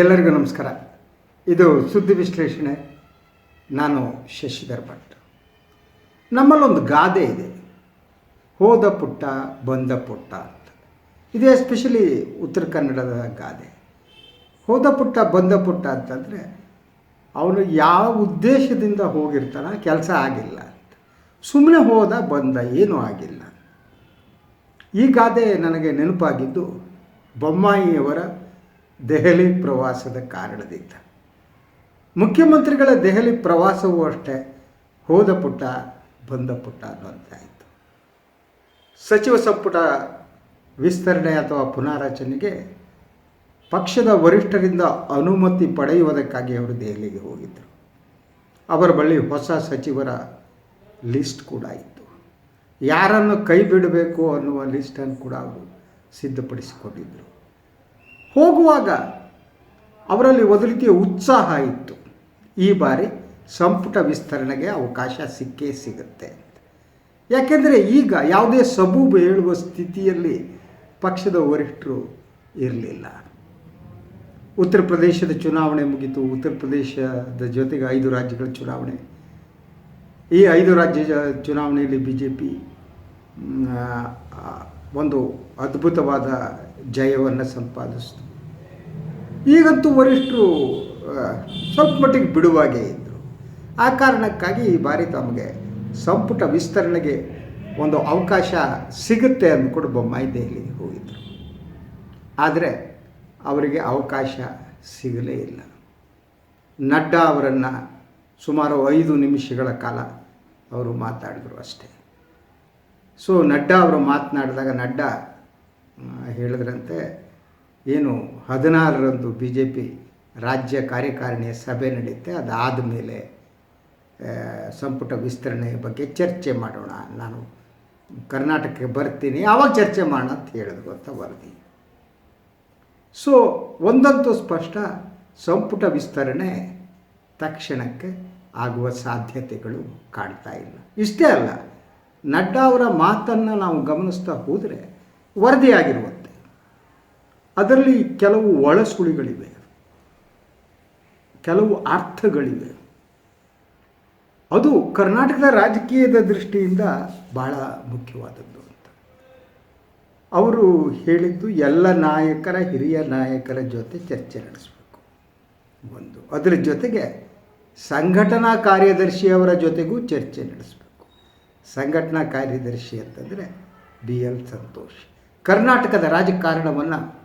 ಎಲ್ಲರಿಗೂ ನಮಸ್ಕಾರ. ಇದು ಸುದ್ದಿ ವಿಶ್ಲೇಷಣೆ. ನಾನು ಶಶಿಧರ್ ಭಟ್ ನಮ್ಮಲ್ಲೊಂದು ಗಾದೆ ಇದೆ. ಹೋದ ಪುಟ್ಟ, ಬಂದ ಪುಟ್ಟ ಅಂತ. ಇದು ಎಸ್ಪೆಷಲಿ ಉತ್ತರ ಕನ್ನಡದ ಗಾದೆ. ಹೋದ ಪುಟ್ಟ, ಬಂದ ಪುಟ್ಟ ಅಂತಂದರೆ ಅವನು ಯಾವ ಉದ್ದೇಶದಿಂದ ಹೋಗಿರ್ತಾನ ಕೆಲಸ ಆಗಿಲ್ಲ ಅಂತ. ಸುಮ್ಮನೆ ಹೋದ, ಬಂದ ಏನೂ ಆಗಿಲ್ಲ. ಈ ಗಾದೆ ನನಗೆ ನೆನಪಾಗಿದ್ದು ಬೊಮ್ಮಾಯಿಯವರ ದೆಹಲಿ ಪ್ರವಾಸದ ಕಾರಣದಿಂದ. ಮುಖ್ಯಮಂತ್ರಿಗಳ ದೆಹಲಿ ಪ್ರವಾಸವೂ ಅಷ್ಟೇ, ಹೋದ ಪುಟ್ಟ ಬಂದ ಪುಟ್ಟ ಅನ್ನುವಂತಾಯಿತು. ಸಚಿವ ಸಂಪುಟ ವಿಸ್ತರಣೆ ಅಥವಾ ಪುನಾರಚನೆಗೆ ಪಕ್ಷದ ವರಿಷ್ಠರಿಂದ ಅನುಮತಿ ಪಡೆಯುವುದಕ್ಕಾಗಿ ಅವರು ದೆಹಲಿಗೆ ಹೋಗಿದ್ದರು ಅವರ ಬಳಿ ಹೊಸ ಸಚಿವರ ಲಿಸ್ಟ್ ಕೂಡ ಇತ್ತು. ಯಾರನ್ನು ಕೈ ಬಿಡಬೇಕು ಅನ್ನುವ ಲಿಸ್ಟನ್ನು ಕೂಡ ಅವರು ಸಿದ್ಧಪಡಿಸಿಕೊಂಡಿದ್ದರು ಹೋಗುವಾಗ ಅವರಲ್ಲಿ ಒಂದು ಉತ್ಸಾಹ ಇತ್ತು. ಈ ಬಾರಿ ಸಂಪುಟ ವಿಸ್ತರಣೆಗೆ ಅವಕಾಶ ಸಿಕ್ಕೇ ಸಿಗುತ್ತೆ. ಯಾಕೆಂದರೆ ಈಗ ಯಾವುದೇ ಸಬೂಬು ಹೇಳುವ ಸ್ಥಿತಿಯಲ್ಲಿ ಪಕ್ಷದ ವರಿಷ್ಠರು ಇರಲಿಲ್ಲ. ಉತ್ತರ ಪ್ರದೇಶದ ಚುನಾವಣೆ ಮುಗಿತು. ಉತ್ತರ ಪ್ರದೇಶದ ಜೊತೆಗೆ ಐದು ರಾಜ್ಯಗಳ ಚುನಾವಣೆ. ಈ ಐದು ರಾಜ್ಯ ಚುನಾವಣೆಯಲ್ಲಿ ಬಿ ಜೆ ಪಿ ಒಂದು ಅದ್ಭುತವಾದ ಜಯವನ್ನು ಸಂಪಾದಿಸ್ತು. ಈಗಂತೂ ವರಿಷ್ಠರು ಸ್ವಲ್ಪ ಮಟ್ಟಿಗೆ ಬಿಡುವಾಗೇ ಇದ್ದರು ಆ ಕಾರಣಕ್ಕಾಗಿ ಈ ಬಾರಿ ತಮಗೆ ಸಂಪುಟ ವಿಸ್ತರಣೆಗೆ ಒಂದು ಅವಕಾಶ ಸಿಗುತ್ತೆ ಅಂದ್ಕೊಂಡು ಬೊಮ್ಮಾಯಿ ದೆಹಲಿಗೆ ಹೋಗಿದ್ದರು ಆದರೆ ಅವರಿಗೆ ಅವಕಾಶ ಸಿಗಲೇ ಇಲ್ಲ. ನಡ್ಡಾ ಅವರನ್ನು ಸುಮಾರು ಐದು ನಿಮಿಷಗಳ ಕಾಲ ಅವರು ಮಾತಾಡಿದರು ಅಷ್ಟೇ. ಸೊ, ನಡ್ಡಾ ಅವರು ಮಾತನಾಡಿದಾಗ ನಡ್ಡಾ ಹೇಳಿದ್ರಂತೆ, ಏನು ಹದಿನಾರರಂದು ಬಿ ಜೆ ಪಿ ರಾಜ್ಯ ಕಾರ್ಯಕಾರಿಣಿಯ ಸಭೆ ನಡೆಯುತ್ತೆ, ಅದಾದ ಮೇಲೆ ಸಂಪುಟ ವಿಸ್ತರಣೆಯ ಬಗ್ಗೆ ಚರ್ಚೆ ಮಾಡೋಣ. ನಾನು ಕರ್ನಾಟಕಕ್ಕೆ ಬರ್ತೀನಿ, ಆವಾಗ ಚರ್ಚೆ ಮಾಡೋಣ ಅಂತ ಹೇಳಿದ್ರು ಅಂತ ವರದಿ. ಸೊ ಒಂದಂತೂ ಸ್ಪಷ್ಟ, ಸಂಪುಟ ವಿಸ್ತರಣೆ ತಕ್ಷಣಕ್ಕೆ ಆಗುವ ಸಾಧ್ಯತೆಗಳು ಕಾಣ್ತಾ ಇಲ್ಲ. ಇಷ್ಟೇ ಅಲ್ಲ, ನಡ್ಡಾ ಅವರ ಮಾತನ್ನು ನಾವು ಗಮನಿಸ್ತಾ ಹೋದರೆ ವರದಿಯಾಗಿರುವಂತೆ. ಅದರಲ್ಲಿ ಕೆಲವು ಒಳಸುಳಿಗಳಿವೆ. ಕೆಲವು ಅರ್ಥಗಳಿವೆ. ಅದು ಕರ್ನಾಟಕದ ರಾಜಕೀಯದ ದೃಷ್ಟಿಯಿಂದ ಬಹಳ ಮುಖ್ಯವಾದದ್ದು ಅಂತ. ಅವರು ಹೇಳಿದ್ದು ಎಲ್ಲ ನಾಯಕರ, ಹಿರಿಯ ನಾಯಕರ ಜೊತೆ ಚರ್ಚೆ ನಡೆಸಬೇಕು. ಒಂದು. ಅದರ ಜೊತೆಗೆ ಸಂಘಟನಾ ಕಾರ್ಯದರ್ಶಿಯವರ ಜೊತೆಗೂ ಚರ್ಚೆ ನಡೆಸಬೇಕು. ಸಂಘಟನಾ ಕಾರ್ಯದರ್ಶಿ ಅಂತಂದರೆ ಬಿ ಎಲ್ ಸಂತೋಷ್. ಕರ್ನಾಟಕದ ರಾಜಕಾರಣವನ್ನು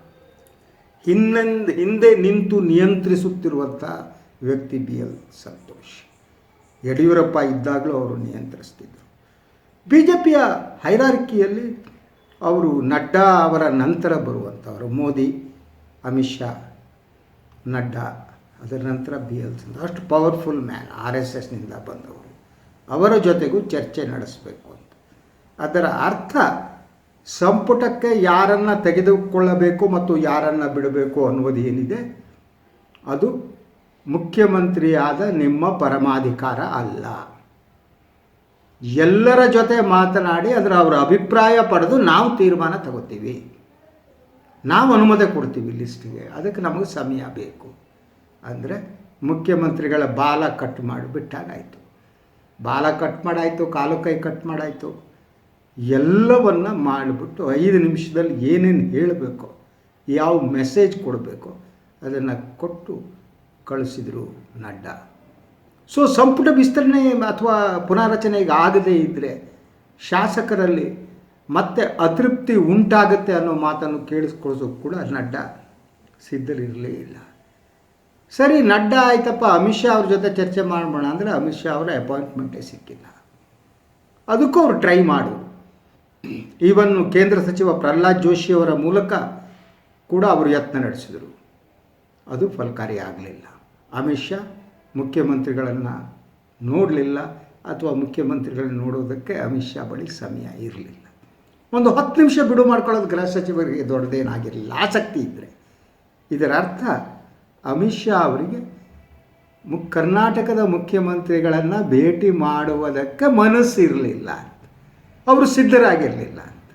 ಹಿಂದೆ ಹಿಂದೆ ನಿಂತು ನಿಯಂತ್ರಿಸುತ್ತಿರುವಂಥ ವ್ಯಕ್ತಿ ಬಿ ಎಲ್ ಸಂತೋಷ್. ಯಡಿಯೂರಪ್ಪ ಇದ್ದಾಗಲೂ ಅವರು ನಿಯಂತ್ರಿಸ್ತಿದ್ದರು ಬಿ ಜೆ ಪಿಯ ಹೈರಾರ್ಕಿಯಲ್ಲಿ ಅವರು ನಡ್ಡಾ ಅವರ ನಂತರ ಬರುವಂಥವರು ಮೋದಿ, ಅಮಿತ್ ಶಾ, ನಡ್ಡಾ. ಅದರ ನಂತರ ಬಿ ಎಲ್ ಸಂತೋಷ್. ಅಷ್ಟು ಪವರ್ಫುಲ್ ಮ್ಯಾನ್ ಆರ್ ಎಸ್ ಎಸ್ನಿಂದ ಬಂದವರು. ಅವರ ಜೊತೆಗೂ ಚರ್ಚೆ ನಡೆಸಬೇಕು ಅಂತ. ಅದರ ಅರ್ಥ ಸಂಪುಟಕ್ಕೆ ಯಾರನ್ನು ತೆಗೆದುಕೊಳ್ಳಬೇಕು ಮತ್ತು ಯಾರನ್ನು ಬಿಡಬೇಕು ಅನ್ನುವುದು ಏನಿದೆ? ಅದು ಮುಖ್ಯಮಂತ್ರಿಯಾದ ನಿಮ್ಮ ಪರಮಾಧಿಕಾರ ಅಲ್ಲ. ಎಲ್ಲರ ಜೊತೆ ಮಾತನಾಡಿ ಅದರ ಅವರ ಅಭಿಪ್ರಾಯ ಪಡೆದು ನಾವು ತೀರ್ಮಾನ ತಗೋತೀವಿ. ನಾವು ಅನುಮತಿ ಕೊಡ್ತೀವಿ ಲಿಸ್ಟಿಗೆ. ಅದಕ್ಕೆ ನಮಗೆ ಸಮಯ ಬೇಕು. ಅಂದರೆ ಮುಖ್ಯಮಂತ್ರಿಗಳ ಬಾಲ ಕಟ್ ಮಾಡಿಬಿಟ್ಟಾಗಾಯಿತು ಬಾಲ ಕಟ್ ಮಾಡಾಯಿತು, ಕಾಲು ಕೈ ಕಟ್ ಮಾಡಾಯಿತು. ಎಲ್ಲವನ್ನು ಮಾಡಿಬಿಟ್ಟು ಐದು ನಿಮಿಷದಲ್ಲಿ ಏನೇನು ಹೇಳಬೇಕು, ಯಾವ ಮೆಸೇಜ್ ಕೊಡಬೇಕು ಅದನ್ನು ಕೊಟ್ಟು ಕಳಿಸಿದರು ನಡ್ಡಾ. ಸೊ ಸಂಪುಟ ವಿಸ್ತರಣೆ ಅಥವಾ ಪುನಾರಚನೆಗೆ ಆಗದೇ ಇದ್ದರೆ ಶಾಸಕರಲ್ಲಿ ಮತ್ತೆ ಅತೃಪ್ತಿ ಉಂಟಾಗುತ್ತೆ ಅನ್ನೋ ಮಾತನ್ನು ಕೇಳಿಸ್ಕೊಳ್ಸೋಕೆ ಕೂಡ ನಡ್ಡಾ ಸಿದ್ಧರಿರಲೇ ಇಲ್ಲ. ಸರಿ, ನಡ್ಡಾ ಆಯ್ತಪ್ಪ, ಅಮಿತ್ ಶಾ ಅವ್ರ ಜೊತೆ ಚರ್ಚೆ ಮಾಡೋಣ ಅಂದರೆ ಅಮಿತ್ ಶಾ ಅವರ ಅಪಾಯಿಂಟ್ಮೆಂಟೇ ಸಿಕ್ಕಿಲ್ಲ. ಅದಕ್ಕೂ ಅವ್ರು ಟ್ರೈ ಮಾಡು. ಈವನ್ ಕೇಂದ್ರ ಸಚಿವ ಪ್ರಹ್ಲಾದ್ ಜೋಶಿಯವರ ಮೂಲಕ ಕೂಡ ಅವರು ಯತ್ನ ನಡೆಸಿದರು. ಅದು ಫಲಕಾರಿಯಾಗಲಿಲ್ಲ. ಅಮಿತ್ ಶಾ ಮುಖ್ಯಮಂತ್ರಿಗಳನ್ನು ನೋಡಲಿಲ್ಲ ಅಥವಾ ಮುಖ್ಯಮಂತ್ರಿಗಳನ್ನ ನೋಡೋದಕ್ಕೆ ಅಮಿತ್ ಶಾ ಬಳಿ ಸಮಯ ಇರಲಿಲ್ಲ. ಒಂದು ಹತ್ತು ನಿಮಿಷ ಬಿಡು ಮಾಡ್ಕೊಳ್ಳೋದು ಗೃಹ ಸಚಿವರಿಗೆ ದೊಡ್ಡದೇನಾಗಿರಲಿಲ್ಲ. ಆಸಕ್ತಿ ಇದ್ದರೆ ಇದರ. ಅರ್ಥ ಅಮಿತ್ ಶಾ ಅವರಿಗೆ ಮು ಕರ್ನಾಟಕದ ಮುಖ್ಯಮಂತ್ರಿಗಳನ್ನು ಭೇಟಿ ಮಾಡುವುದಕ್ಕೆ ಮನಸ್ಸಿರಲಿಲ್ಲ. ಅವರು ಸಿದ್ಧರಾಗಿರಲಿಲ್ಲ ಅಂತ.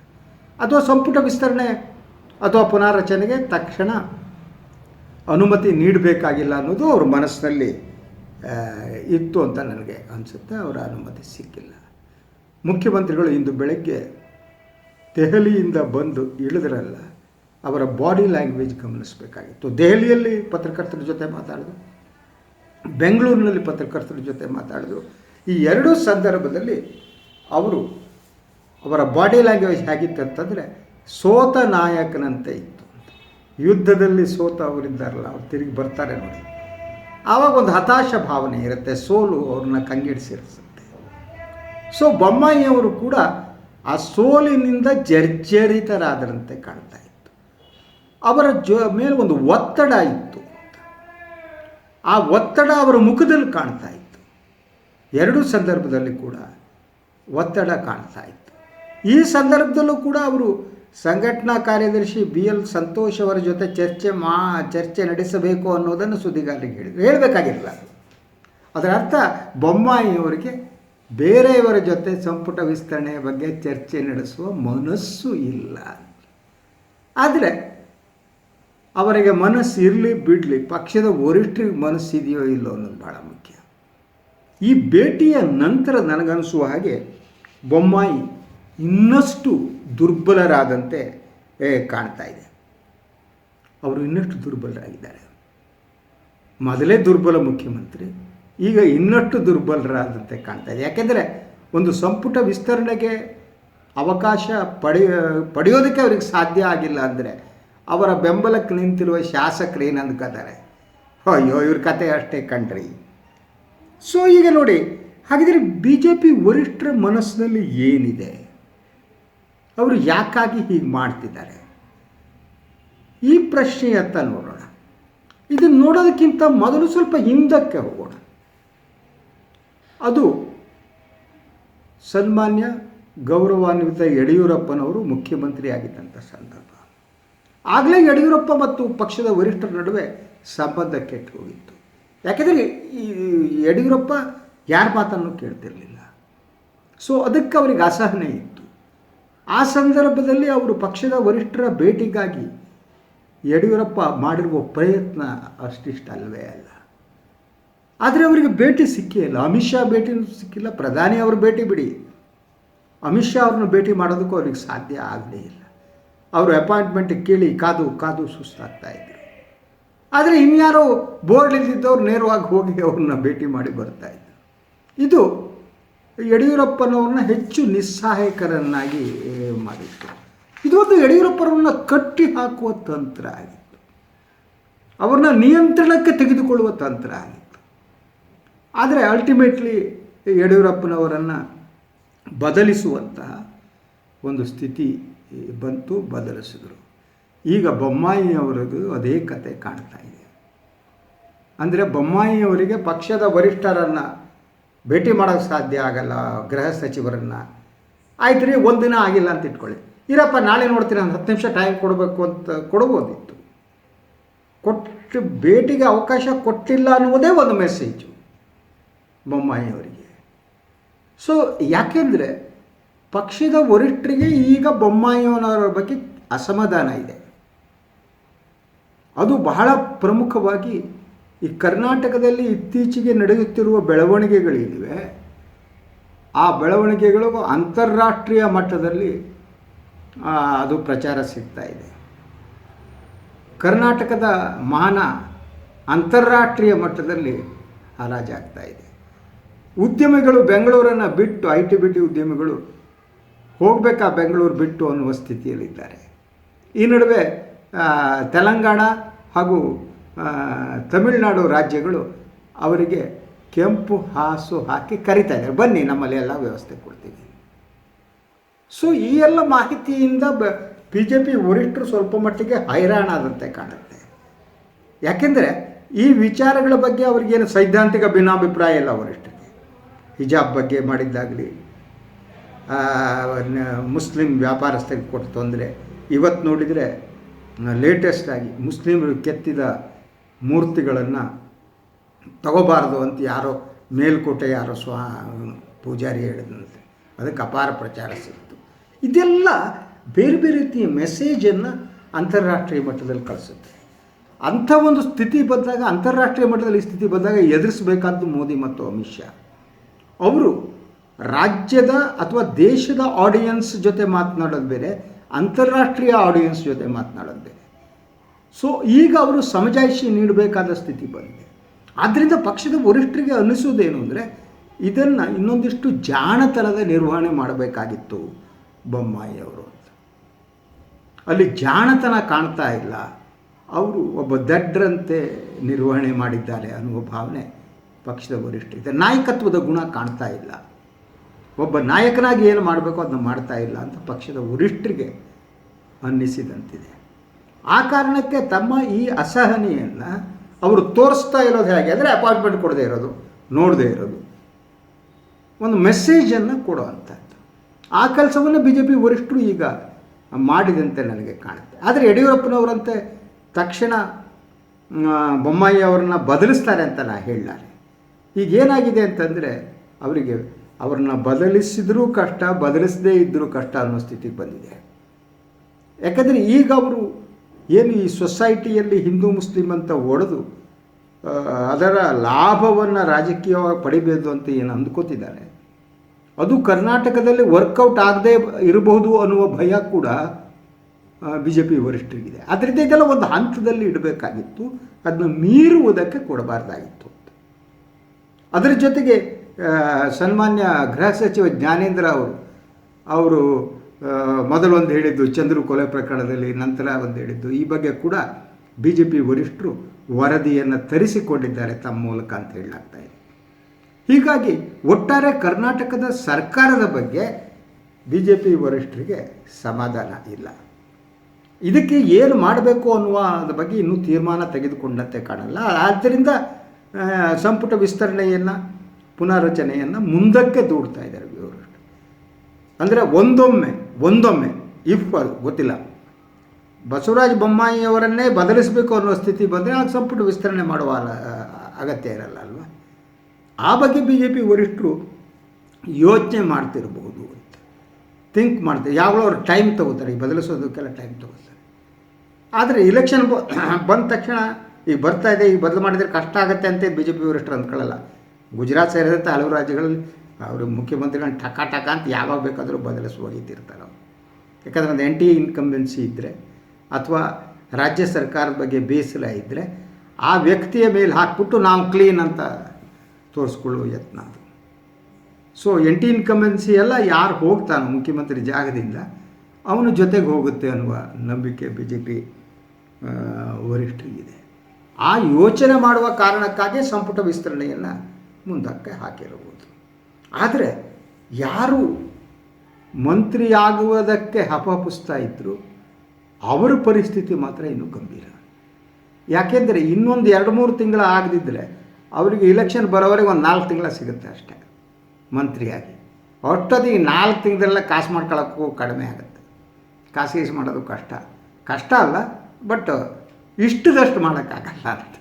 ಅಥವಾ ಸಂಪುಟ ವಿಸ್ತರಣೆ ಅಥವಾ ಪುನಾರಚನೆಗೆ ತಕ್ಷಣ ಅನುಮತಿ ನೀಡಬೇಕಾಗಿಲ್ಲ ಅನ್ನೋದು ಅವ್ರ ಮನಸ್ಸಿನಲ್ಲಿ ಇತ್ತು ಅಂತ ನನಗೆ ಅನಿಸುತ್ತೆ. ಅವರ ಅನುಮತಿ ಸಿಕ್ಕಿಲ್ಲ. ಮುಖ್ಯಮಂತ್ರಿಗಳು ಇಂದು ಬೆಳಗ್ಗೆ ದೆಹಲಿಯಿಂದ ಬಂದು ಇಳಿದ್ರಲ್ಲ, ಅವರ ಬಾಡಿ ಲ್ಯಾಂಗ್ವೇಜ್ ಗಮನಿಸಬೇಕಾಗಿತ್ತು. ದೆಹಲಿಯಲ್ಲಿ ಪತ್ರಕರ್ತರ ಜೊತೆ ಮಾತಾಡಿದ್ರು, ಬೆಂಗಳೂರಿನಲ್ಲಿ ಪತ್ರಕರ್ತರ ಜೊತೆ ಮಾತಾಡಿದ್ರು. ಈ ಎರಡೂ ಸಂದರ್ಭದಲ್ಲಿ ಅವರು ಅವರ ಬಾಡಿ ಲ್ಯಾಂಗ್ವೇಜ್ ಹೇಗಿತ್ತು ಅಂತಂದರೆ ಸೋತ ನಾಯಕನಂತೆ ಇತ್ತು. ಯುದ್ಧದಲ್ಲಿ ಸೋತ ಅವರಿದ್ದಾರಲ್ಲ, ಅವ್ರು ತಿರುಗಿ ಬರ್ತಾರೆ ನೋಡಿ. ಆವಾಗ ಒಂದು ಹತಾಶ ಭಾವನೆ ಇರುತ್ತೆ, ಸೋಲು ಅವ್ರನ್ನ ಕಂಗೆಡಿಸಿರ್ಸುತ್ತೆ ಸೊ ಬೊಮ್ಮಾಯಿಯವರು ಕೂಡ ಆ ಸೋಲಿನಿಂದ ಜರ್ಜರಿತರಾದರಂತೆ ಕಾಣ್ತಾ ಇತ್ತು. ಅವರ ಜೊ, ಮೇಲೆ ಒಂದು ಒತ್ತಡ ಇತ್ತು ಆ ಒತ್ತಡ ಅವರ ಮುಖದಲ್ಲಿ ಕಾಣ್ತಾ ಇತ್ತು. ಎರಡೂ ಸಂದರ್ಭದಲ್ಲಿ ಕೂಡ ಒತ್ತಡ ಕಾಣ್ತಾ ಇತ್ತು. ಈ ಸಂದರ್ಭದಲ್ಲೂ ಕೂಡ ಅವರು ಸಂಘಟನಾ ಕಾರ್ಯದರ್ಶಿ ಬಿ ಎಲ್ ಸಂತೋಷ್ ಅವರ ಜೊತೆ ಚರ್ಚೆ ಮಾ, ಚರ್ಚೆ ನಡೆಸಬೇಕು ಅನ್ನೋದನ್ನು ಸುದ್ದಿಗಾರರಿಗೆ ಹೇಳಿದರು. ಹೇಳಬೇಕಾಗಿಲ್ಲ ಅದರ ಅರ್ಥ ಬೊಮ್ಮಾಯಿಯವರಿಗೆ ಬೇರೆಯವರ ಜೊತೆ ಸಂಪುಟ ವಿಸ್ತರಣೆಯ ಬಗ್ಗೆ ಚರ್ಚೆ ನಡೆಸುವ ಮನಸ್ಸು ಇಲ್ಲ. ಆದರೆ ಅವರಿಗೆ ಮನಸ್ಸು ಇರಲಿ ಬಿಡಲಿ, ಪಕ್ಷದ ವರಿಷ್ಠರಿಗೆ ಮನಸ್ಸಿದೆಯೋ ಇಲ್ಲೋ ಅನ್ನೋದು ಭಾಳ ಮುಖ್ಯ. ಈ ಭೇಟಿಯ ನಂತರ ನನಗನ್ನಿಸುವ ಹಾಗೆ ಬೊಮ್ಮಾಯಿ ಇನ್ನಷ್ಟು ದುರ್ಬಲರಾದಂತೆ ಕಾಣ್ತಾ ಇದೆ. ಅವರು ಇನ್ನಷ್ಟು ದುರ್ಬಲರಾಗಿದ್ದಾರೆ. ಮೊದಲೇ ದುರ್ಬಲ ಮುಖ್ಯಮಂತ್ರಿ, ಈಗ ಇನ್ನಷ್ಟು ದುರ್ಬಲರಾದಂತೆ ಕಾಣ್ತಾ ಇದೆ. ಯಾಕೆಂದರೆ ಒಂದು ಸಂಪುಟ ವಿಸ್ತರಣೆಗೆ ಅವಕಾಶ ಪಡೆಯ, ಪಡೆಯೋದಕ್ಕೆ ಅವ್ರಿಗೆ ಸಾಧ್ಯ ಆಗಿಲ್ಲ ಅಂದರೆ ಅವರ ಬೆಂಬಲಕ್ಕೆ ನಿಂತಿರುವ ಶಾಸಕರು ಏನು ಅಂದ್ಕೋತಾರೆ ಅಯ್ಯೋ, ಇವ್ರ ಕತೆ ಅಷ್ಟೇ ಕಣ್ರಿ. ಸೊ ಈಗ ನೋಡಿ, ಹಾಗಿದ್ರೆ ಬಿ ಜೆ ಪಿ ವರಿಷ್ಠರ ಮನಸ್ಸಿನಲ್ಲಿ ಏನಿದೆ? ಅವರು ಯಾಕಾಗಿ ಹೀಗೆ ಮಾಡ್ತಿದ್ದಾರೆ? ಈ ಪ್ರಶ್ನೆಯತ್ತ ನೋಡೋಣ. ಇದನ್ನು ನೋಡೋದಕ್ಕಿಂತ ಮೊದಲು ಸ್ವಲ್ಪ ಹಿಂದಕ್ಕೆ ಹೋಗೋಣ. ಅದು ಸನ್ಮಾನ್ಯ, ಗೌರವಾನ್ವಿತ ಯಡಿಯೂರಪ್ಪನವರು ಮುಖ್ಯಮಂತ್ರಿ ಆಗಿದ್ದಂಥ ಸಂದರ್ಭ. ಆಗಲೇ ಯಡಿಯೂರಪ್ಪ ಮತ್ತು ಪಕ್ಷದ ವರಿಷ್ಠರ ನಡುವೆ ಸಂಬಂಧ ಕೆಟ್ಟು ಹೋಗಿತ್ತು. ಯಾಕೆಂದರೆ ಈ ಯಡಿಯೂರಪ್ಪ ಯಾರ ಮಾತನ್ನು ಕೇಳ್ತಿರಲಿಲ್ಲ. ಸೊ ಅದಕ್ಕೆ ಅವರಿಗೆ ಅಸಹನೆ ಇತ್ತು. ಆ ಸಂದರ್ಭದಲ್ಲಿ ಅವರು ಪಕ್ಷದ ವರಿಷ್ಠರ ಭೇಟಿಗಾಗಿ ಯಡಿಯೂರಪ್ಪ ಮಾಡಿರುವ ಪ್ರಯತ್ನ ಅಷ್ಟಿಷ್ಟ ಅಲ್ವೇ ಅಲ್ಲ. ಆದರೆ ಅವರಿಗೆ ಭೇಟಿ ಸಿಕ್ಕೇ ಇಲ್ಲ ಅಮಿತ್ ಶಾ ಭೇಟಿನೂ ಸಿಕ್ಕಿಲ್ಲ. ಪ್ರಧಾನಿ ಅವರು ಭೇಟಿ ಬಿಡಿ. ಅಮಿತ್ ಶಾ ಅವ್ರನ್ನ ಭೇಟಿ ಮಾಡೋದಕ್ಕೂ ಅವ್ರಿಗೆ ಸಾಧ್ಯ ಆಗಲೇ ಇಲ್ಲ. ಅವರು ಅಪಾಯಿಂಟ್ಮೆಂಟ್ ಕೇಳಿ ಕಾದು ಕಾದು ಸುಸ್ತಾಗ್ತಾ ಇದ್ರು. ಆದರೆ ಇನ್ಯಾರೋ ಬೋರ್ಡ್ ಇದ್ದಿದ್ದವ್ರು ನೇರವಾಗಿ ಹೋಗಿ ಅವ್ರನ್ನ ಭೇಟಿ ಮಾಡಿ ಬರ್ತಾ ಇದ್ರು. ಇದು ಯಡಿಯೂರಪ್ಪನವ್ರನ್ನ ಹೆಚ್ಚು ನಿಸ್ಸಹಾಯಕರನ್ನಾಗಿ ಮಾಡಿತ್ತು. ಒಂದು ಯಡಿಯೂರಪ್ಪರನ್ನ ಕಟ್ಟಿ ಹಾಕುವ ತಂತ್ರ ಆಗಿತ್ತು. ಅವ್ರನ್ನ ನಿಯಂತ್ರಣಕ್ಕೆ ತೆಗೆದುಕೊಳ್ಳುವ ತಂತ್ರ ಆಗಿತ್ತು. ಆದರೆ ಅಲ್ಟಿಮೇಟ್ಲಿ ಯಡಿಯೂರಪ್ಪನವರನ್ನು ಬದಲಿಸುವಂತಹ ಒಂದು ಸ್ಥಿತಿ ಬಂತು, ಬದಲಿಸಿದರು. ಈಗ ಬೊಮ್ಮಾಯಿಯವರದು ಅದೇ ಕತೆ ಕಾಣ್ತಾ ಇದೆ. ಅಂದರೆ ಬೊಮ್ಮಾಯಿಯವರಿಗೆ ಪಕ್ಷದ ವರಿಷ್ಠರನ್ನು ಭೇಟಿ ಮಾಡೋಕ್ಕೆ ಸಾಧ್ಯ ಆಗಲ್ಲ, ಗೃಹ ಸಚಿವರನ್ನು. ಆಯ್ತು ರೀ, ಒಂದು ದಿನ ಆಗಿಲ್ಲ ಅಂತ ಇಟ್ಕೊಳ್ಳಿ. ಇರಪ್ಪ, ನಾಳೆ ನೋಡ್ತೀನಿ, ಒಂದು ಹತ್ತು ನಿಮಿಷ ಟೈಮ್ ಕೊಡಬೇಕು ಅಂತ ಕೊಡ್ಬೋದಿತ್ತು. ಕೊಟ್ಟು ಭೇಟಿಗೆ ಅವಕಾಶ ಕೊಟ್ಟಿಲ್ಲ ಅನ್ನುವುದೇ ಒಂದು ಮೆಸೇಜು ಬೊಮ್ಮಾಯಿಯವರಿಗೆ. ಸೊ ಯಾಕೆಂದರೆ ಪಕ್ಷದ ವರಿಷ್ಠರಿಗೆ ಈಗ ಬೊಮ್ಮಾಯಿಯವನವರ ಬಗ್ಗೆ ಅಸಮಾಧಾನ ಇದೆ. ಅದು ಬಹಳ ಪ್ರಮುಖವಾಗಿ ಈ ಕರ್ನಾಟಕದಲ್ಲಿ ಇತ್ತೀಚೆಗೆ ನಡೆಯುತ್ತಿರುವ ಬೆಳವಣಿಗೆಗಳೇನಿವೆ ಆ ಬೆಳವಣಿಗೆಗಳಿಗೂ ಅಂತಾರಾಷ್ಟ್ರೀಯ ಮಟ್ಟದಲ್ಲಿ ಅದು ಪ್ರಚಾರ ಸಿಗ್ತಾ ಇದೆ. ಕರ್ನಾಟಕದ ಮಾನ ಅಂತಾರಾಷ್ಟ್ರೀಯ ಮಟ್ಟದಲ್ಲಿ ಹರಾಜಾಗ್ತಾ ಇದೆ. ಉದ್ಯಮಿಗಳು ಬೆಂಗಳೂರನ್ನು ಬಿಟ್ಟು ಐ ಟಿ ಬಿ ಟಿ ಉದ್ಯಮಿಗಳು ಹೋಗಬೇಕಾ ಬೆಂಗಳೂರು ಬಿಟ್ಟು ಅನ್ನುವ ಸ್ಥಿತಿಯಲ್ಲಿದ್ದಾರೆ. ಈ ನಡುವೆ ತೆಲಂಗಾಣ ಹಾಗೂ ತಮಿಳುನಾಡು ರಾಜ್ಯಗಳು ಅವರಿಗೆ ಕೆಂಪು ಹಾಸು ಹಾಕಿ ಕರಿತಾ ಇದ್ದಾರೆ. ಬನ್ನಿ, ನಮ್ಮಲ್ಲಿ ಎಲ್ಲ ವ್ಯವಸ್ಥೆ ಕೊಡ್ತೀವಿ ಸೊ ಈ ಎಲ್ಲ ಮಾಹಿತಿಯಿಂದ ಬ ಬಿ ಜೆ ಪಿ ವರಿಷ್ಠರು ಸ್ವಲ್ಪ ಮಟ್ಟಿಗೆ ಹೈರಾಣಾದಂತೆ ಕಾಣುತ್ತೆ. ಯಾಕೆಂದರೆ, ಈ ವಿಚಾರಗಳ ಬಗ್ಗೆ ಅವ್ರಿಗೇನು ಸೈದ್ಧಾಂತಿಕ ಭಿನ್ನಾಭಿಪ್ರಾಯ ಇಲ್ಲ ವರಿಷ್ಠರಿಗೆ. ಹಿಜಾಬ್ ಬಗ್ಗೆ ಮಾಡಿದ್ದಾಗಲಿ ಮುಸ್ಲಿಂ ವ್ಯಾಪಾರಸ್ಥರಿಗೆ ಕೊಟ್ಟ ತೊಂದರೆ. ಇವತ್ತು ನೋಡಿದರೆ ಲೇಟೆಸ್ಟಾಗಿ ಮುಸ್ಲಿಮರು ಕೆತ್ತಿದ ಮೂರ್ತಿಗಳನ್ನು ತಗೋಬಾರ್ದು ಅಂತ ಯಾರೋ ಮೇಲ್ಕೋಟೆ ಯಾರೋ ಸ್ವಾ, ಪೂಜಾರಿ ಹೇಳಿದಂತೆ. ಅದಕ್ಕೆ ಅಪಾರ ಪ್ರಚಾರ ಸಿಕ್ತು ಇದೆಲ್ಲ ಬೇರೆ ಬೇರೆ ರೀತಿಯ ಮೆಸೇಜನ್ನು ಅಂತಾರಾಷ್ಟ್ರೀಯ ಮಟ್ಟದಲ್ಲಿ ಕಳಿಸುತ್ತೆ. ಅಂಥ ಒಂದು ಸ್ಥಿತಿ ಬಂದಾಗ, ಅಂತಾರಾಷ್ಟ್ರೀಯ ಮಟ್ಟದಲ್ಲಿ ಈ ಸ್ಥಿತಿ ಬಂದಾಗ ಎದುರಿಸಬೇಕಾದ್ದು ಮೋದಿ ಮತ್ತು ಅಮಿತ್ ಶಾ. ಅವರು ರಾಜ್ಯದ ಅಥವಾ ದೇಶದ ಆಡಿಯನ್ಸ್ ಜೊತೆ ಮಾತನಾಡೋದು ಬೇರೆ, ಅಂತಾರಾಷ್ಟ್ರೀಯ ಆಡಿಯನ್ಸ್ ಜೊತೆ ಮಾತನಾಡೋದು ಬೇರೆ. ಸೊ ಈಗ ಅವರು ಸಮಜಾಯಿಷಿ ನೀಡಬೇಕಾದ ಸ್ಥಿತಿ ಬಂದಿದೆ. ಆದ್ದರಿಂದ ಪಕ್ಷದ ವರಿಷ್ಠರಿಗೆ ಅನ್ನಿಸೋದೇನು ಅಂದರೆ, ಇದನ್ನು ಇನ್ನೊಂದಿಷ್ಟು ಜಾಣತನದ ನಿರ್ವಹಣೆ ಮಾಡಬೇಕಾಗಿತ್ತು ಬೊಮ್ಮಾಯಿ ಅವರು ಅಂತ. ಅಲ್ಲಿ ಜಾಣತನ ಕಾಣ್ತಾ ಇಲ್ಲ. ಅವರು ಒಬ್ಬ ದಡ್ಡರಂತೆ ನಿರ್ವಹಣೆ ಮಾಡಿದ್ದಾರೆ ಅನ್ನುವ ಭಾವನೆ ಪಕ್ಷದ ವರಿಷ್ಠರಿದೆ ನಾಯಕತ್ವದ ಗುಣ ಕಾಣ್ತಾ ಇಲ್ಲ. ಒಬ್ಬ ನಾಯಕನಾಗಿ ಏನು ಮಾಡಬೇಕು ಅದನ್ನ ಮಾಡ್ತಾ ಇಲ್ಲ ಅಂತ ಪಕ್ಷದ ವರಿಷ್ಠರಿಗೆ ಅನ್ನಿಸಿದಂತಿದೆ. ಆ ಕಾರಣಕ್ಕೆ ತಮ್ಮ ಈ ಅಸಹನೆಯನ್ನು ಅವರು ತೋರಿಸ್ತಾ ಇರೋದು ಹೇಗೆ ಅಂದರೆ ಅಪಾಯಿಂಟ್ಮೆಂಟ್ ಕೊಡದೇ ಇರೋದು, ನೋಡದೇ ಇರೋದು. ಒಂದು ಮೆಸೇಜನ್ನು ಕೊಡುವಂಥದ್ದು ಆ ಕೆಲಸವನ್ನು ಬಿ ಜೆ ಪಿ ವರಿಷ್ಠರು ಈಗ ಮಾಡಿದಂತೆ ನನಗೆ ಕಾಣುತ್ತೆ. ಆದರೆ ಯಡಿಯೂರಪ್ಪನವರಂತೆ ತಕ್ಷಣ ಬೊಮ್ಮಾಯಿ ಅವರನ್ನ ಬದಲಿಸ್ತಾರೆ ಅಂತ ನಾನು ಹೇಳಲಾರೆ. ಈಗ ಏನಾಗಿದೆ ಅಂತಂದರೆ ಅವರಿಗೆ ಅವ್ರನ್ನ ಬದಲಿಸಿದರೂ ಕಷ್ಟ, ಬದಲಿಸದೇ ಇದ್ದರೂ ಕಷ್ಟ ಅನ್ನೋ ಸ್ಥಿತಿಗೆ ಬಂದಿದೆ. ಯಾಕಂದರೆ ಈಗ ಅವರು ಏನು ಈ ಸೊಸೈಟಿಯಲ್ಲಿ ಹಿಂದೂ ಮುಸ್ಲಿಂ ಅಂತ ಒಡೆದು ಅದರ ಲಾಭವನ್ನು ರಾಜಕೀಯವಾಗಿ ಪಡಿಬೇಕು ಅಂತ ಏನು ಅಂದ್ಕೋತಿದ್ದಾರೆ? ಅದು ಕರ್ನಾಟಕದಲ್ಲಿ ವರ್ಕೌಟ್ ಆಗದೇ ಇರಬಹುದು ಅನ್ನುವ ಭಯ ಕೂಡ ಬಿ ಜೆ ಪಿ ವರಿಷ್ಠರಿಗಿದೆ. ಅದರಿಂದ ಇದೆಲ್ಲ ಒಂದು ಹಂತದಲ್ಲಿ ಇಡಬೇಕಾಗಿತ್ತು. ಅದನ್ನು ಮೀರುವುದಕ್ಕೆ ಕೊಡಬಾರ್ದಾಗಿತ್ತು ಅದರ ಜೊತೆಗೆ ಸನ್ಮಾನ್ಯ ಗೃಹ ಸಚಿವ ಜ್ಞಾನೇಂದ್ರ ಅವರು ಅವರು ಮೊದಲು ಒಂದು ಹೇಳಿದ್ದು ಚಂದ್ರು ಕೊಲೆ ಪ್ರಕರಣದಲ್ಲಿ, ನಂತರ ಒಂದು ಹೇಳಿದ್ದು. ಈ ಬಗ್ಗೆ ಕೂಡ ಬಿ ಜೆ ಪಿ ವರಿಷ್ಠರು ವರದಿಯನ್ನು ತರಿಸಿಕೊಂಡಿದ್ದಾರೆ, ತಮ್ಮ ಮೂಲಕ ಅಂತ ಹೇಳಲಾಗ್ತಾ ಇದೆ. ಹೀಗಾಗಿ ಒಟ್ಟಾರೆ ಕರ್ನಾಟಕದ ಸರ್ಕಾರದ ಬಗ್ಗೆ ಬಿ ಜೆ ಪಿ ವರಿಷ್ಠರಿಗೆ ಸಮಾಧಾನ ಇಲ್ಲ. ಇದಕ್ಕೆ ಏನು ಮಾಡಬೇಕು ಅನ್ನುವ ಬಗ್ಗೆ ಇನ್ನೂ ತೀರ್ಮಾನ ತೆಗೆದುಕೊಂಡಂತೆ ಕಾಣಲ್ಲ. ಆದ್ದರಿಂದ ಸಂಪುಟ ವಿಸ್ತರಣೆಯನ್ನು, ಪುನಾರಚನೆಯನ್ನು ಮುಂದಕ್ಕೆ ದೂಡ್ತಾ ಇದ್ದಾರೆ ಅಂದರೆ ಒಂದೊಮ್ಮೆ ಒಂದೊಮ್ಮೆ ಇಫ್ ಗೊತ್ತಿಲ್ಲ. ಬಸವರಾಜ ಬೊಮ್ಮಾಯಿಯವರನ್ನೇ ಬದಲಿಸಬೇಕು ಅನ್ನೋ ಸ್ಥಿತಿ ಬಂದರೆ ಆಗ ಸಂಪುಟ ವಿಸ್ತರಣೆ ಮಾಡುವ ಅಗತ್ಯ ಇರಲ್ಲ ಅಲ್ವಾ? ಆ ಬಗ್ಗೆ ಬಿ ಜೆ ಪಿ ವರಿಷ್ಠರು ಯೋಚನೆ ಮಾಡ್ತಿರಬಹುದು ಅಂತ. ಥಿಂಕ್ ಮಾಡ್ತಾರೆ ಯಾವಾಗಲೂ ಅವ್ರು ಟೈಮ್ ತಗೋತಾರೆ, ಈ ಬದಲಿಸೋದಕ್ಕೆಲ್ಲ ಟೈಮ್ ತಗೋತಾರೆ. ಆದರೆ ಇಲೆಕ್ಷನ್ ಬಂದ ತಕ್ಷಣ ಈಗ ಬರ್ತಾ ಇದೆ ಈಗ ಬದಲು ಮಾಡಿದರೆ ಕಷ್ಟ ಆಗುತ್ತೆ ಅಂತ ಬಿ ಜೆ ಪಿ ವರಿಷ್ಠರು ಅಂದ್ಕೊಳ್ಳಲ್ಲ. ಗುಜರಾತ್ ಸೇರಿದಂತೆ ಹಲವು ರಾಜ್ಯಗಳಲ್ಲಿ ಅವರು ಮುಖ್ಯಮಂತ್ರಿಗಳನ್ನ ಟಕ ಟಕ ಅಂತ ಯಾವಾಗ ಬೇಕಾದರೂ ಬದಲಿಸುವ ಇದ್ದಿರ್ತಾರೆ ಯಾಕಂದರೆ ಒಂದು ಆ್ಯಂಟಿ ಇನ್ಕಂಬೆನ್ಸಿ ಇದ್ದರೆ ಅಥವಾ ರಾಜ್ಯ ಸರ್ಕಾರದ ಬಗ್ಗೆ ಬೇಸರ ಇದ್ದರೆ ಆ ವ್ಯಕ್ತಿಯ ಮೇಲೆ ಹಾಕ್ಬಿಟ್ಟು ನಾವು ಕ್ಲೀನ್ ಅಂತ ತೋರಿಸ್ಕೊಳ್ಳುವ ಯತ್ನ ಅದು. ಸೊ ಎಂಟಿ ಇನ್ಕಂಬೆನ್ಸಿ ಎಲ್ಲ ಯಾರು ಹೋಗ್ತಾನೋ ಮುಖ್ಯಮಂತ್ರಿ ಜಾಗದಿಂದ ಅವನ ಜೊತೆಗೆ ಹೋಗುತ್ತೆ ಅನ್ನುವ ನಂಬಿಕೆ ಬಿ ಜೆ ಪಿ ವರಿಷ್ಠರಿಗಿದೆ. ಆ ಯೋಚನೆ ಮಾಡುವ ಕಾರಣಕ್ಕಾಗಿ ಸಂಪುಟ ವಿಸ್ತರಣೆಯನ್ನು ಮುಂದಕ್ಕೆ ಹಾಕಿರಬಹುದು. ಆದರೆ ಯಾರು ಮಂತ್ರಿಯಾಗುವುದಕ್ಕೆ ಹಪಹಪಿಸ್ತಾ ಇದ್ದರು ಅವರ ಪರಿಸ್ಥಿತಿ ಮಾತ್ರ ಇನ್ನೂ ಗಂಭೀರ. ಯಾಕೆಂದರೆ ಇನ್ನೊಂದು ಎರಡು ಮೂರು ತಿಂಗಳ ಆಗದಿದ್ದರೆ ಅವರಿಗೆ ಇಲೆಕ್ಷನ್ ಬರೋವರೆಗೆ ಒಂದು ನಾಲ್ಕು ತಿಂಗಳ ಸಿಗುತ್ತೆ ಅಷ್ಟೇ, ಮಂತ್ರಿಯಾಗಿ. ಅಷ್ಟೊತ್ತಿಗೆ ನಾಲ್ಕು ತಿಂಗಳೆಲ್ಲ ಕಾಸು ಮಾಡ್ಕೊಳ್ಳೋಕ್ಕೂ ಕಡಿಮೆ ಆಗುತ್ತೆ. ಕಾಸು ಮಾಡೋದು ಕಷ್ಟ. ಕಷ್ಟ ಅಲ್ಲ, ಬಟ್ ಇಷ್ಟದಷ್ಟು ಮಾಡೋಕ್ಕಾಗಲ್ಲ ಅಂತ.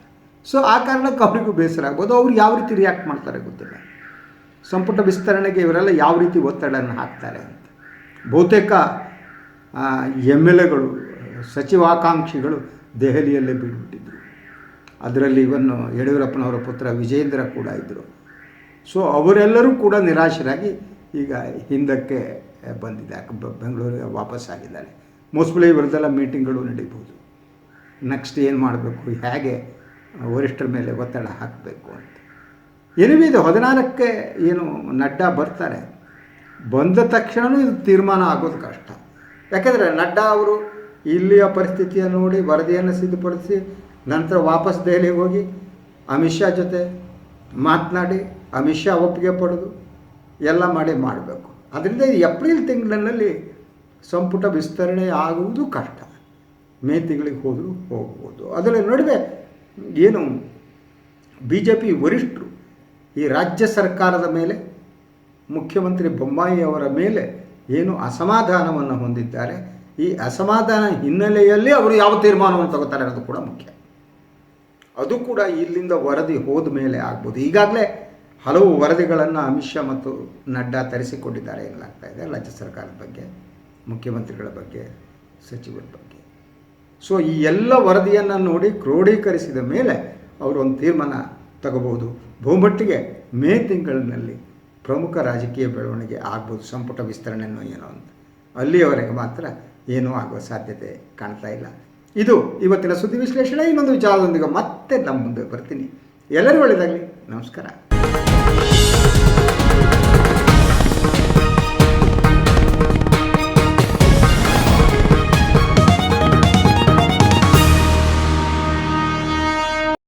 ಸೊ ಆ ಕಾರಣಕ್ಕೆ ಅವರಿಗೂ ಬೇಸರ ಆಗ್ಬೋದು. ಅವ್ರು ಯಾವ ರೀತಿ ರಿಯಾಕ್ಟ್ ಮಾಡ್ತಾರೆ ಗೊತ್ತಿಲ್ಲ. ಸಂಪುಟ ವಿಸ್ತರಣೆಗೆ ಇವರೆಲ್ಲ ಯಾವ ರೀತಿ ಒತ್ತಡವನ್ನು ಹಾಕ್ತಾರೆ ಬಹುತೇಕ ಎಂ ಎಲ್ ಎಗಳು, ಸಚಿವಾಕಾಂಕ್ಷಿಗಳು ದೆಹಲಿಯಲ್ಲೇ ಬೀಳ್ಬಿಟ್ಟಿದ್ದರು ಅದರಲ್ಲಿ ಇವನ್ನು ಯಡಿಯೂರಪ್ಪನವರ ಪುತ್ರ ವಿಜೇಂದ್ರ ಕೂಡ ಇದ್ದರು ಸೊ ಅವರೆಲ್ಲರೂ ಕೂಡ ನಿರಾಶರಾಗಿ ಈಗ ಹಿಂದಕ್ಕೆ ಬಂದಿದ್ದಾರೆ ಬೆಂಗಳೂರಿಗೆ ವಾಪಸ್ ಆಗಿದ್ದಾರೆ ಮೋಸ್ಟ್ಲಿ ಇವರದೆಲ್ಲ ಮೀಟಿಂಗ್ಗಳು ನಡೀಬೋದು ನೆಕ್ಸ್ಟ್ ಏನು ಮಾಡಬೇಕು? ಹೇಗೆ ವರಿಷ್ಠರ ಮೇಲೆ ಒತ್ತಡ ಹಾಕಬೇಕು ಅಂತ. ಎನಿವೆ ಇದು ಹದಿನಾರಕ್ಕೆ ಏನು ನಡ್ಡಾ ಬರ್ತಾರೆ. ಬಂದ ತಕ್ಷಣವೂ ಇದು ತೀರ್ಮಾನ ಆಗೋದು ಕಷ್ಟ. ಯಾಕೆಂದರೆ ನಡ್ಡಾ ಅವರು ಇಲ್ಲಿಯ ಪರಿಸ್ಥಿತಿಯನ್ನು ನೋಡಿ ವರದಿಯನ್ನು ಸಿದ್ಧಪಡಿಸಿ ನಂತರ ವಾಪಸ್ ದೆಹಲಿಗೆ ಹೋಗಿ ಅಮಿತ್ ಶಾ ಜೊತೆ ಮಾತನಾಡಿ ಅಮಿತ್ ಶಾ ಒಪ್ಪಿಗೆ ಪಡೆದು ಎಲ್ಲ ಮಾಡಿ ಮಾಡಬೇಕು. ಅದರಿಂದ ಏಪ್ರಿಲ್ ತಿಂಗಳಿನಲ್ಲಿ ಸಂಪುಟ ವಿಸ್ತರಣೆ ಆಗುವುದು ಕಷ್ಟ. ಮೇ ತಿಂಗಳಿಗೆ ಹೋದರೂ ಹೋಗ್ಬೋದು. ಅದರ ನಡುವೆ ಏನು ಬಿ ಜೆ ಪಿ ವರಿಷ್ಠರು ಈ ರಾಜ್ಯ ಸರ್ಕಾರದ ಮೇಲೆ ಮುಖ್ಯಮಂತ್ರಿ ಬೊಮ್ಮಾಯಿಯವರ ಮೇಲೆ ಏನು ಅಸಮಾಧಾನವನ್ನು ಹೊಂದಿದ್ದಾರೆ, ಈ ಅಸಮಾಧಾನ ಹಿನ್ನೆಲೆಯಲ್ಲಿ ಅವರು ಯಾವ ತೀರ್ಮಾನವನ್ನು ತಗೋತಾರೆ ಅನ್ನೋದು ಕೂಡ ಮುಖ್ಯ. ಅದು ಕೂಡ ಇಲ್ಲಿಂದ ವರದಿ ಹೋದ ಮೇಲೆ ಆಗ್ಬೋದು. ಈಗಾಗಲೇ ಹಲವು ವರದಿಗಳನ್ನು ಅಮಿತ್ ಮತ್ತು ನಡ್ಡಾ ತರಿಸಿಕೊಂಡಿದ್ದಾರೆ ಎನ್ನಲಾಗ್ತಾ ಇದೆ, ರಾಜ್ಯ ಸರ್ಕಾರದ ಬಗ್ಗೆ, ಮುಖ್ಯಮಂತ್ರಿಗಳ ಬಗ್ಗೆ, ಸಚಿವರ ಬಗ್ಗೆ. ಸೊ ಈ ಎಲ್ಲ ವರದಿಯನ್ನು ನೋಡಿ ಕ್ರೋಢೀಕರಿಸಿದ ಮೇಲೆ ಅವರು ಒಂದು ತೀರ್ಮಾನ ತಗೋಬಹುದು. ಬಹುಮಟ್ಟಿಗೆ ಮೇ ತಿಂಗಳಿನಲ್ಲಿ ಪ್ರಮುಖ ರಾಜಕೀಯ ಬೆಳವಣಿಗೆ ಆಗ್ಬೋದು, ಸಂಪುಟ ವಿಸ್ತರಣೆನೋ ಏನೋ ಅಂತ. ಅಲ್ಲಿಯವರೆಗೆ ಮಾತ್ರ ಏನೂ ಆಗುವ ಸಾಧ್ಯತೆ ಕಾಣ್ತಾ ಇಲ್ಲ. ಇದು ಇವತ್ತಿನ ಸುದ್ದಿ ವಿಶ್ಲೇಷಣೆ. ಇನ್ನೊಂದು ವಿಚಾರದೊಂದಿಗೆ ಮತ್ತೆ ನಮ್ಮ ಮುಂದೆ ಬರ್ತೀನಿ. ಎಲ್ಲರೂ ಒಳ್ಳೆಯದಾಗಲಿ ನಮಸ್ಕಾರ.